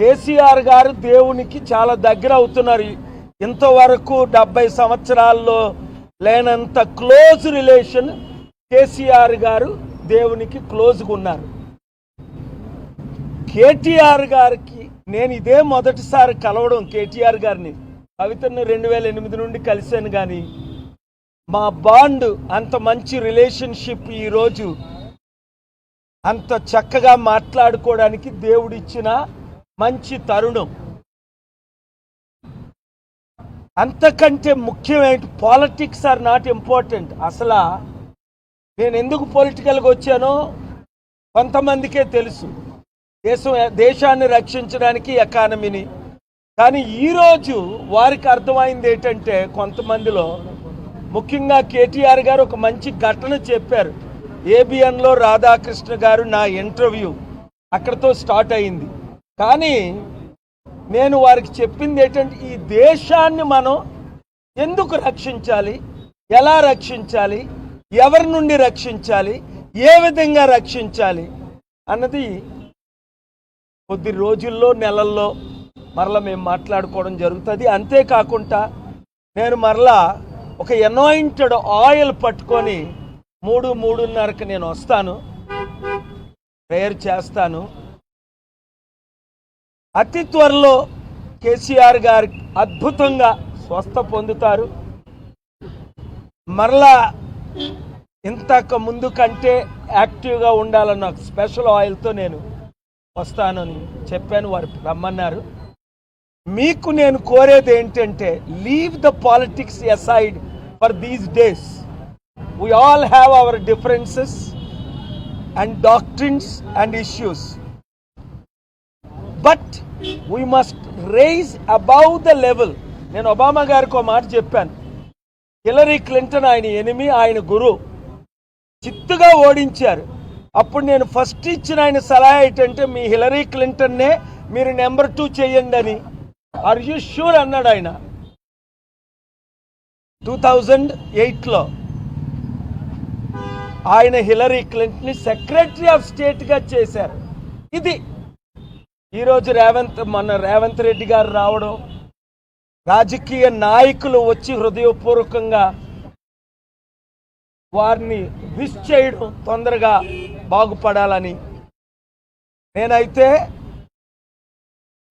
కేసీఆర్ గారు దేవునికి చాలా దగ్గర అవుతున్నారు. ఇంతవరకు డెబ్బై సంవత్సరాల్లో లేనంత క్లోజ్ రిలేషన్ కేసీఆర్ గారు దేవునికి క్లోజ్గా ఉన్నారు. కేటీఆర్ గారికి నేను ఇదే మొదటిసారి కలవడం కేటీఆర్ గారిని. కవితను రెండు వేల ఎనిమిది నుండి కలిశాను కానీ మా బాండ్ అంత మంచి రిలేషన్షిప్ ఈరోజు అంత చక్కగా మాట్లాడుకోవడానికి దేవుడిచ్చిన మంచి తరుణం. అంతకంటే ముఖ్యమైన పాలిటిక్స్ ఆర్ నాట్ ఇంపార్టెంట్. అసలు నేను ఎందుకు పొలిటికల్గా వచ్చానో కొంతమందికే తెలుసు. దేశం దేశాన్ని రక్షించడానికి ఎకానమీని. కానీ ఈరోజు వారికి అర్థమైంది ఏంటంటే కొంతమందిలో ముఖ్యంగా కేటీఆర్ గారు ఒక మంచి ఘటన చెప్పారు. ఏబిఎన్లో రాధాకృష్ణ గారు నా ఇంటర్వ్యూ అక్కడతో స్టార్ట్ అయింది. కానీ నేను వారికి చెప్పింది ఏంటంటే ఈ దేశాన్ని మనం ఎందుకు రక్షించాలి? ఎలా రక్షించాలి? ఎవరి నుండి రక్షించాలి? ఏ విధంగా రక్షించాలి? అన్నది కొద్ది రోజుల్లో నెలల్లో మరలా మేము మాట్లాడుకోవడం జరుగుతుంది. అంతేకాకుండా నేను మరలా ఒక ఎనాయింటెడ్ ఆయిల్ పట్టుకొని మూడు మూడున్నరకు నేను వస్తాను. ప్రేయర్ చేస్తాను. అతి త్వరలో కేసీఆర్ గారు అద్భుతంగా స్వస్థ పొందుతారు. మరలా ఇంతకు ముందు కంటే యాక్టివ్గా ఉండాలన్న స్పెషల్ ఆయిల్తో నేను వస్తానని చెప్పాను వారు రమ్మన్నారు. మీకు నేను కోరేది ఏంటంటే leave the politics aside for these days we all have our differences and doctrines and issues but we must raise above the level నేను ఒబామా గారికి ఒక మాట చెప్పాను. హిలరీ క్లింటన్ ఆయన ఎనిమి ఆయన గురువు చిత్తుగా ఓడించారు. అప్పుడు నేను ఫస్ట్ ఇచ్చిన ఆయన సలహా ఏంటంటే మీ హిలరీ క్లింటన్నే మీరు నెంబర్ టూ చేయండి అని. ఆర్ యూ షూర్ అన్నాడు ఆయన. టూ థౌజండ్ ఎయిట్లో ఆయన హిలరీ క్లింటన్ని సెక్రటరీ ఆఫ్ స్టేట్గా చేశారు. ఇది ఈరోజు రేవంత్ మన రేవంత్ రెడ్డి గారు రావడం రాజకీయ నాయకులు వచ్చి హృదయపూర్వకంగా వారిని విష్ చేయడం తొందరగా బాగుపడాలని నేనైతే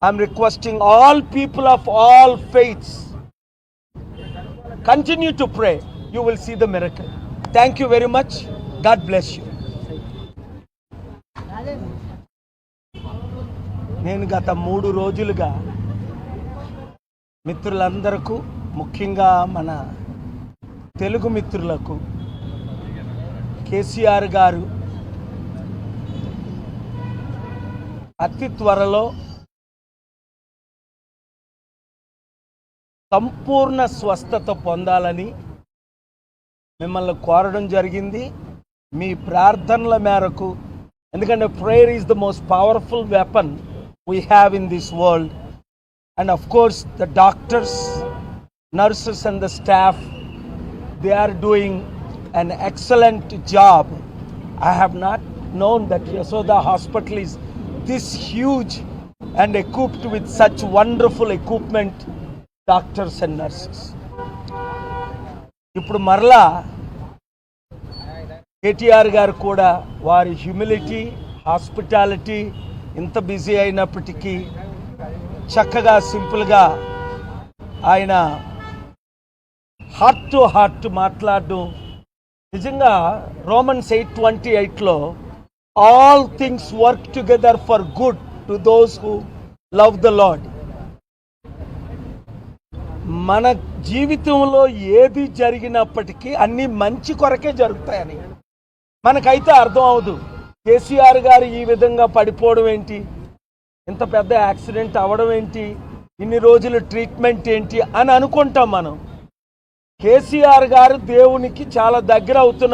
I'm requesting all people of all faiths continue to pray you will see the miracle thank you very much God bless you నేను గత మూడు రోజులుగా మిత్రులందరకు ముఖ్యంగా మన తెలుగు మిత్రులకు కేసీఆర్ గారు అతి త్వరలో సంపూర్ణ స్వస్థత పొందాలని మిమ్మల్ని కోరడం జరిగింది. మీ ప్రార్థనల మేరకు ఎందుకంటే prayer is the most powerful weapon we have in this world and of course the doctors nurses and the staff they are doing an excellent job i have not known that yasoda hospital is this huge and equipped with such wonderful equipment doctors and nurses ఇప్పుడు మరలా కేటీఆర్ గారు కూడా వారి humility hospitality ఇంత busy అయినప్పటికీ చక్కగా సింపుల్గా ఆయన హార్ట్ టు హార్ట్ మాట్లాడడం నిజంగా రోమన్స్ ఎయిట్ ట్వంటీ ఎయిట్లో all things work together for good to those who love the lord మన జీవితంలో ఏది జరిగినప్పటికీ అన్నీ మంచి కొరకే జరుగుతాయని మనకైతే అర్థం అవదు. కేసీఆర్ గారు ఈ విధంగా పడిపోవడం ఏంటి? ఇంత పెద్ద యాక్సిడెంట్ అవ్వడం ఏంటి? ఇన్ని రోజులు ట్రీట్మెంట్ ఏంటి? అని అనుకుంటాం మనం. కేసీఆర్ గారు దేవునికి చాలా దగ్గర అవుతున్నారు